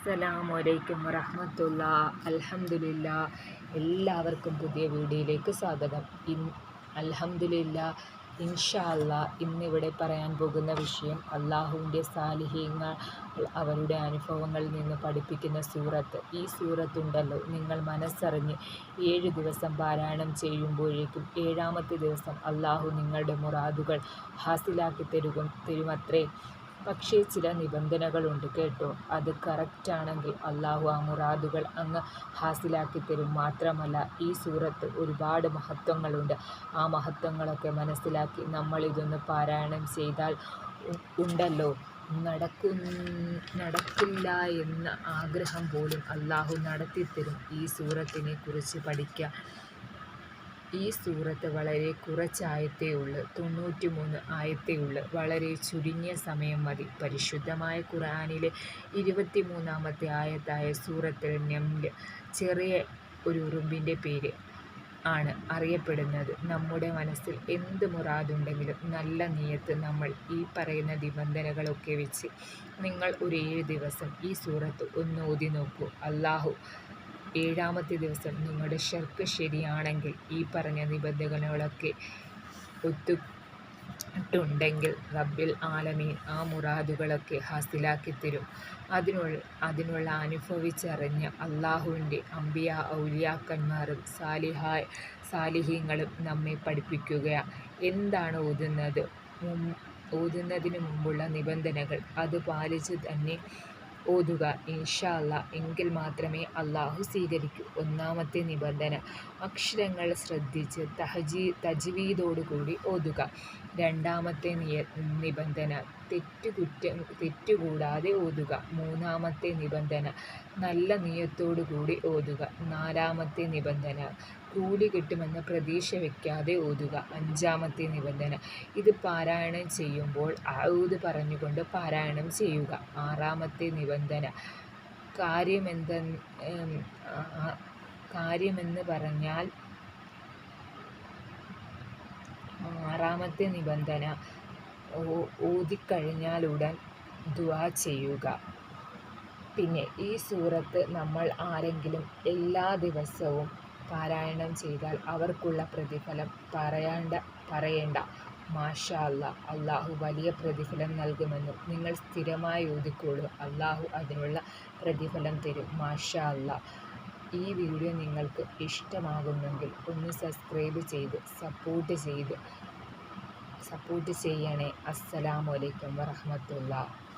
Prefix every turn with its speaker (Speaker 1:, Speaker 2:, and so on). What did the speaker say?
Speaker 1: അസ്സലാമലൈക്കും വറഹമത്തുള്ള അൽഹംദുലില്ല. എല്ലാവർക്കും പുതിയ വീഡിയോയിലേക്ക് സ്വാഗതം. ഇൻ അൽഹംദുലില്ല ഇൻഷാല്ല ഇന്നിവിടെ പറയാൻ പോകുന്ന വിഷയം അള്ളാഹുവിന്റെ സാലിഹ്യങ്ങൾ അവരുടെ അനുഭവങ്ങളിൽ നിന്ന് പഠിപ്പിക്കുന്ന സൂറത്ത്. ഈ സൂറത്തുണ്ടല്ലോ നിങ്ങൾ മനസ്സറിഞ്ഞ് ഏഴ് ദിവസം പാരായണം ചെയ്യുമ്പോഴേക്കും ഏഴാമത്തെ ദിവസം അള്ളാഹു നിങ്ങളുടെ മുറാദുകൾ ഹാസിലാക്കി തരുക തരുമത്രേ. പക്ഷേ ചില നിബന്ധനകളുണ്ട് കേട്ടോ. അത് കറക്റ്റാണെങ്കിൽ അള്ളാഹു ആ മുറാദുകൾ അങ്ങ് ഹാസിലാക്കി തരും മാത്രമല്ല ഈ സൂറത്ത് ഒരുപാട് മഹത്വങ്ങളുണ്ട്. ആ മഹത്വങ്ങളൊക്കെ മനസ്സിലാക്കി നമ്മൾ ഇതൊന്ന് പാരായണം ചെയ്താൽ ഉണ്ടല്ലോ. നടക്കു നടക്കില്ല എന്ന ആഗ്രഹം പോലും അള്ളാഹു നടത്തിത്തരും. ഈ സൂറത്തിനെ കുറിച്ച് പഠിക്കുക ഈ സൂറത്ത് വളരെ കുറച്ച് ആയത്തേ ഉള്ളു. തൊണ്ണൂറ്റി മൂന്ന് ആയത്തേ ഉള്ളു. വളരെ ചുരുങ്ങിയ സമയം മതി. പരിശുദ്ധമായ ഖുറാനിലെ ഇരുപത്തി മൂന്നാമത്തെ ആയത്തായ സൂറത്തിൽ നെംൽ ചെറിയ ഒരു ഉറുമ്പിന്റെ പേര് ആണ് അറിയപ്പെടുന്നത്. നമ്മുടെ മനസ്സിൽ എന്ത് മുറാദുണ്ടെങ്കിലും നല്ല നീയത്ത് നമ്മൾ ഈ പറയുന്ന നിബന്ധനകളൊക്കെ വെച്ച് നിങ്ങൾ ഒരു ഏഴ് ദിവസം ഈ സൂറത്ത് ഒന്ന് ഓതി നോക്കൂ. അള്ളാഹു ഏഴാമത്തെ ദിവസം നിങ്ങളുടെ ഷർക്ക് ശരിയാണെങ്കിൽ ഈ പറഞ്ഞ നിബന്ധനകളൊക്കെ ഒത്തുണ്ടെങ്കിൽ റബ്ബിൽ ആലമീൻ ആ മുറാദുകളൊക്കെ ഹാസിലാക്കി തരും. അതിനുള്ള അതിനുള്ള അനുഭവിച്ചറിഞ്ഞ അള്ളാഹുവിന്റെ അമ്പിയ ഔലിയാക്കന്മാരും സാലിഹായ് സാലിഹീങ്ങളും നമ്മെ പഠിപ്പിക്കുകയാണ് എന്താണ് ഓതുന്നത്? ഊതുന്നതിന് മുമ്പുള്ള നിബന്ധനകൾ അത് പാലിച്ച് തന്നെ ഓതുക. ഇൻഷാ അല്ലാ എങ്കിൽ മാത്രമേ അള്ളാഹു സ്വീകരിക്കൂ. ഒന്നാമത്തെ നിബന്ധന അക്ഷരങ്ങൾ ശ്രദ്ധിച്ച് തഹജീ തജ്വീദോടുകൂടി ഓതുക. രണ്ടാമത്തെ നിയ നിബന്ധന തെറ്റുകുറ്റം തെറ്റുകൂടാതെ ഓതുക. മൂന്നാമത്തെ നിബന്ധന നല്ല നിയത്തോടു കൂടി ഓതുക. നാലാമത്തെ നിബന്ധന കൂലി കിട്ടുമെന്ന പ്രതീക്ഷ വയ്ക്കാതെ ഓതുക. അഞ്ചാമത്തെ നിബന്ധന ഇത് പാരായണം ചെയ്യുമ്പോൾ ഔത് പറഞ്ഞുകൊണ്ട് പാരായണം ചെയ്യുക. ആറാമത്തെ നിബന്ധന കാര്യമെന്ത കാര്യമെന്ന് പറഞ്ഞാൽ ആറാമത്തെ നിബന്ധന ഓതിക്കഴിഞ്ഞാലുടൻ ദുആ ചെയ്യുക. പിന്നെ ഈ സൂറത്ത് നമ്മൾ ആരെങ്കിലും എല്ലാ ദിവസവും പാരായണം ചെയ്താൽ അവർക്കുള്ള പ്രതിഫലം പറയേണ്ട പറയേണ്ട. മാഷാ അല്ല അള്ളാഹു വലിയ പ്രതിഫലം നൽകുമെന്നും നിങ്ങൾ സ്ഥിരമായി ഓതിക്കോളൂ അള്ളാഹു അതിനുള്ള പ്രതിഫലം തരും. മാഷാ അല്ല ഈ വീഡിയോ നിങ്ങൾക്ക് ഇഷ്ടമാകുന്നെങ്കിൽ ഒന്ന് സബ്സ്ക്രൈബ് ചെയ്ത് സപ്പോർട്ട് ചെയ്ത് സപ്പോർട്ട് ചെയ്യണേ. അസ്സലാമു അലൈക്കും വറഹ്മത്തുള്ളാഹി